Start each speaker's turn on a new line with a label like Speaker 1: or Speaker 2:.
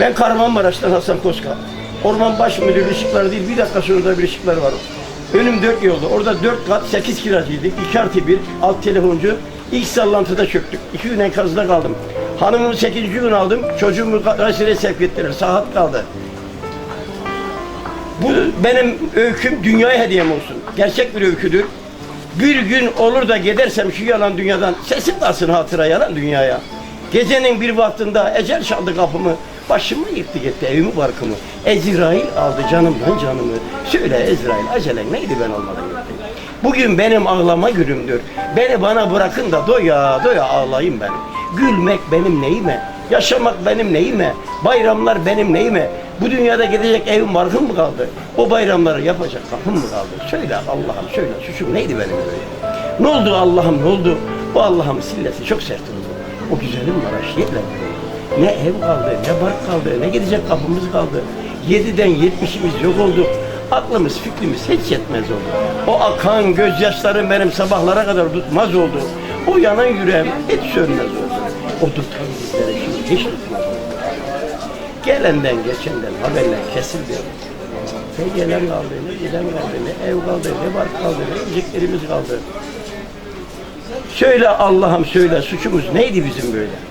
Speaker 1: Ben Kahramanmaraş'tan Hasan Koska. Orman baş müdürü ışıkları değil, bir dakika sonra bir ışıklar var. Önüm dört yoldu. Orada dört kat, sekiz kiracıydık. İki artı bir, alt telefoncu. İlk sallantıda çöktük. İki gün enkazda kaldım. Hanımımı sekizinci gün aldım. Çocuğumu Kayseri'ye sevk ettiler. Saat kaldı. Bu benim öyküm dünyaya hediyem olsun. Gerçek bir öyküdür. Bir gün olur da gidersem şu yalan dünyadan sesim kalsın hatıra yalan dünyaya. Gecenin bir vaktinde ecel çaldı kapımı. Başımı yıktı gitti evimi barkımı. Ezrail aldı canımdan canımı. Söyle Ezrail acelen neydi ben olmadan gitti. Bugün benim ağlama günümdür. Beni bana bırakın da doya doya ağlayayım ben. Gülmek benim neyime? Yaşamak benim neyime? Bayramlar benim neyime? Bu dünyada gidecek evim barkım mı kaldı? O bayramları yapacak kapım mı kaldı? Söyle Allah'ım söyle suçum neydi benim böyle? Ne oldu Allah'ım ne oldu? Bu Allah'ım sillesi çok sert oldu. O güzelim Maraş yerle ne ev kaldı, ne bark kaldı, ne gidecek kapımız kaldı. Yediden yetmişimiz yok oldu. Aklımız, fikrimiz hiç yetmez oldu. O akan gözyaşlarım benim sabahlara kadar tutmaz oldu. O yanan yüreğim hiç sönmez oldu. O tutan dizlerim şimdi hiç tutmaz oldu. Gelenden geçenden haberler kesildi. Ne gelen kaldı, ne giden kaldı, ne ev kaldı, ne bark kaldı, ne yiyeceklerimiz kaldı. Söyle Allah'ım söyle suçumuz neydi bizim böyle?